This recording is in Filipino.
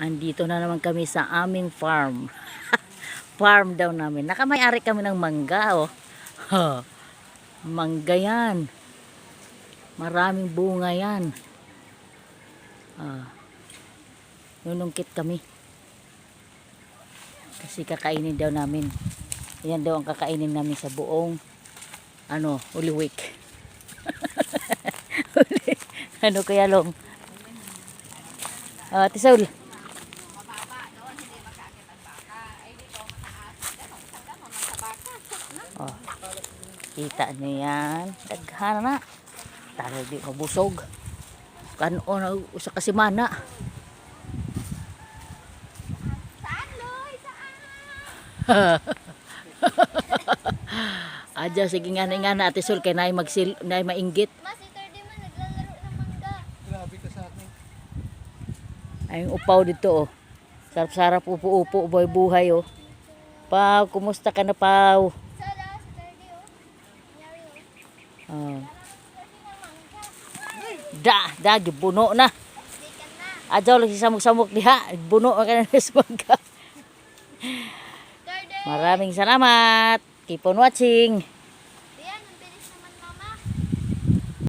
Andito na naman kami sa aming farm. farm daw namin. Nakamayari kami ng mangga, oh. Mangga yan. Maraming bunga yan. Ah. Nunungkit kami. Kasi kakainin daw namin. Yan daw ang kakainin namin sa buong ano, Holy Week. ano kaya long? Ah, Tisaul. Oh. Kita niyo yan. Daghana na. Tara di mabusog. Kano na usa ka semana. Adya sige nga na nga na Ate Sul kay nay magsil nay mainggit. Mas, di man naglalaro ng mangga. Grabe ka sa akin. Ay upaw dito oh. Sarap-sarap upo-upo buhay buhay oh. Pau, kumusta ka na Pau? Sala, sa tarde, oh. Nangyari, oh. Da, da gibuno na. Lang si samok-samok diha. Buno ka na sa. Maraming salamat. Keep on watching.